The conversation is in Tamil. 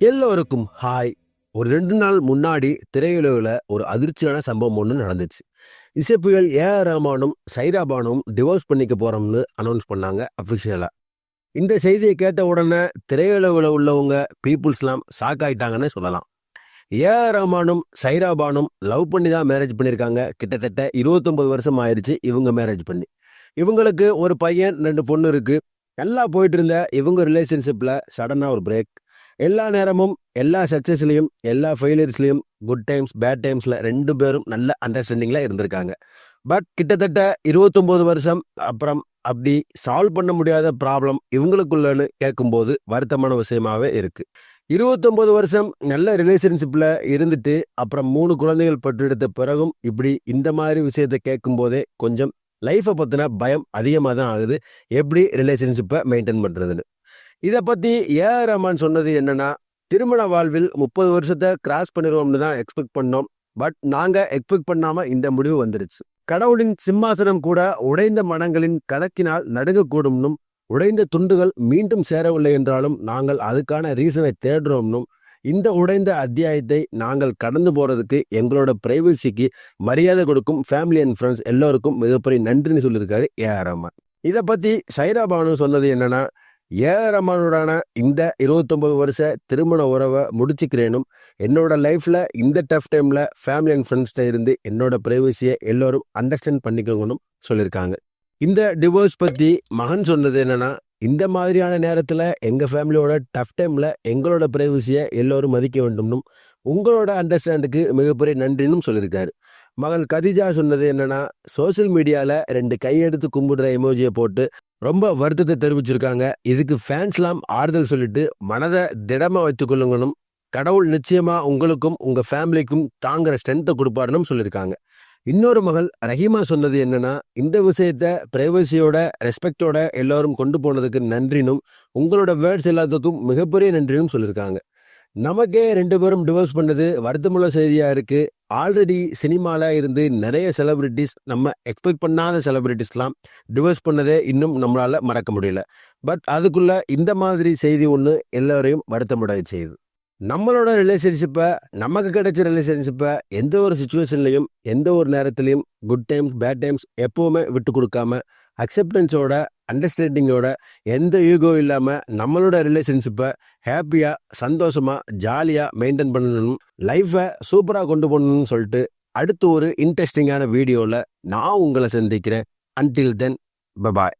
எல்லோருக்கும் ஹாய் ஒரு ரெண்டு நாள் முன்னாடி திரையுலகில் ஒரு அதிர்ச்சியான சம்பவம் ஒன்று நடந்துச்சு. இசைப்புயல் ஏ ஆர் ரஹ்மானும் சைராபானும் டிவோர்ஸ் பண்ணிக்க போகிறோம்னு அனௌன்ஸ் பண்ணாங்க அஃபிஷியலாக இந்த செய்தியை கேட்ட உடனே திரையுலகில் உள்ளவங்க பீப்புள்ஸ்லாம் ஷாக் ஆயிட்டாங்கன்னு சொல்லலாம். ஏ ஆர் ரஹ்மானும் சைராபானும் லவ் பண்ணி தான் மேரேஜ் பண்ணியிருக்காங்க கிட்டத்தட்ட இருபத்தொம்பது வருஷம் ஆயிடுச்சு இவங்க மேரேஜ் பண்ணி. இவங்களுக்கு ஒரு பையன் ரெண்டு பொண்ணு இருக்குது நல்லா போயிட்டு இருந்த இவங்க ரிலேஷன்ஷிப்பில் சடனாக ஒரு பிரேக் எல்லா நேரமும் எல்லா சக்ஸஸ்லையும் எல்லா ஃபெயிலியர்ஸ்லையும் குட் டைம்ஸ் பேட் டைம்ஸில் ரெண்டு பேரும் நல்ல அண்டர்ஸ்டாண்டிங்கில் இருந்திருக்காங்க. பட் கிட்டத்தட்ட இருபத்தொம்போது வருஷம் அப்புறம் அப்படி சால்வ் பண்ண முடியாத ப்ராப்ளம் இவங்களுக்குள்ளன்னு கேட்கும்போது வருத்தமான விஷயமாவே இருக்குது இருபத்தொம்போது வருஷம் நல்ல ரிலேஷன்ஷிப்பில் இருந்துட்டு அப்புறம் மூணு குழந்தைகள் பெற்றெடுத்த பிறகும் இப்படி இந்த மாதிரி விஷயத்தை கேட்கும்போதே கொஞ்சம் லைஃப்பை பற்றின பயம் அதிகமாக தான் ஆகுது. எப்படி ரிலேஷன்ஷிப்பை மெயின்டைன் பண்ணுறதுன்னு இதை பற்றி ஏஆர் ரஹ்மான் சொன்னது என்னன்னா திருமண வாழ்வில் முப்பது வருஷத்தை கிராஸ் பண்ணிடுவோம்னு தான் எக்ஸ்பெக்ட் பண்ணோம். பட் நாங்கள் எக்ஸ்பெக்ட் பண்ணாமல் இந்த முடிவு வந்துருச்சு. கடவுளின் சிம்மாசனம் கூட உடைந்த மனங்களின் கணக்கினால் நடுங்கக்கூடும்னும் உடைந்த துண்டுகள் மீண்டும் சேரவில்லை என்றாலும் நாங்கள் அதுக்கான ரீசனை தேடுறோம்னும் இந்த உடைந்த அத்தியாயத்தை நாங்கள் கடந்து போகிறதுக்கு எங்களோட பிரைவசிக்கு மரியாதை கொடுக்கும் ஃபேமிலி அண்ட் ஃப்ரெண்ட்ஸ் எல்லோருக்கும் மிகப்பெரிய நன்றின்னு சொல்லியிருக்காரு ஏ ஆர் ரஹ்மான். இதை பற்றி சைரா பானு சொன்னது என்னன்னா ஏ ஆர் இந்த இருபத்தொம்பது வருஷ திருமண உறவை முடிச்சுக்கிறேனும் என்னோட லைஃப்பில் இந்த டஃப் டைமில் ஃபேமிலி அண்ட் ஃப்ரெண்ட்ஸ்கிட்ட இருந்து என்னோட ப்ரைவசியை எல்லோரும் அண்டர்ஸ்டாண்ட் பண்ணிக்கோங்கன்னு சொல்லியிருக்காங்க இந்த டிவோர்ஸ் பற்றி மகன் சொன்னது என்னென்னா இந்த மாதிரியான நேரத்தில் எங்கள் ஃபேமிலியோட டஃப் டைமில் எங்களோட ப்ரைவசியை எல்லோரும் மதிக்க வேண்டும்னும் உங்களோட அண்டர்ஸ்டாண்டுக்கு மிகப்பெரிய நன்றினும் சொல்லியிருக்காரு மகள் கதிஜா சொன்னது என்னென்னா சோஷியல் மீடியாவில் ரெண்டு கையெடுத்து கும்பிடுற எமோஜியை போட்டு ரொம்ப வருத்தத்தை தெரிவிச்சிருக்காங்க. இதுக்கு ஃபேன்ஸ்லாம் ஆறுதல் சொல்லிட்டு மனதை திடமாக வைத்துக்கொள்ளுங்கணும் கடவுள் நிச்சயமா உங்களுக்கும் உங்க ஃபேமிலிக்கும் தாங்குற ஸ்ட்ரென்த்தை கொடுப்பாருன்னு சொல்லியிருக்காங்க. இன்னொரு மகள் ரஹீமா சொன்னது என்னன்னா இந்த விஷயத்த பிரைவசியோட ரெஸ்பெக்டோட எல்லாரும் கொண்டு போனதுக்கு நன்றினும் உங்களோட வேர்ட்ஸ் எல்லாத்துக்கும் மிகப்பெரிய நன்றினும் சொல்லியிருக்காங்க. நமக்கே ரெண்டு பேரும் டிவோர்ஸ் பண்ணது வருத்தமுள்ள செய்தியாக இருக்குது ஆல்ரெடி சினிமாவில் இருந்து நிறைய செலிப்ரிட்டிஸ் நம்ம எக்ஸ்பெக்ட் பண்ணாத செலிப்ரிட்டிஸ்லாம் டிவோர்ஸ் பண்ணதே இன்னும் நம்மளால் மறக்க முடியல. பட் அதுக்குள்ளே இந்த மாதிரி செய்தி ஒன்று எல்லோரையும் வருத்தமுடைய செய்யுது நம்மளோட ரிலேஷன்ஷிப்பை நமக்கு கிடைச்ச ரிலேஷன்ஷிப்பை எந்த ஒரு சுச்சுவேஷன்லையும் எந்த ஒரு நேரத்துலையும் குட் டைம்ஸ் பேட் டைம்ஸ் எப்போவுமே விட்டு கொடுக்காம அக்செப்டன்ஸோட அண்டர்ஸ்டாண்டிங்கோட எந்த ஈகோ இல்லாமல் நம்மளோட ரிலேஷன்ஷிப்பை ஹாப்பியாக சந்தோஷமாக ஜாலியாக மெயின்டைன் பண்ணணும் லைஃப்பை சூப்பராக கொண்டு போகணும்னு சொல்லிட்டு அடுத்து ஒரு இன்ட்ரெஸ்டிங்கான வீடியோவில் நான் உங்களை சந்திக்கிறேன். Until then bye bye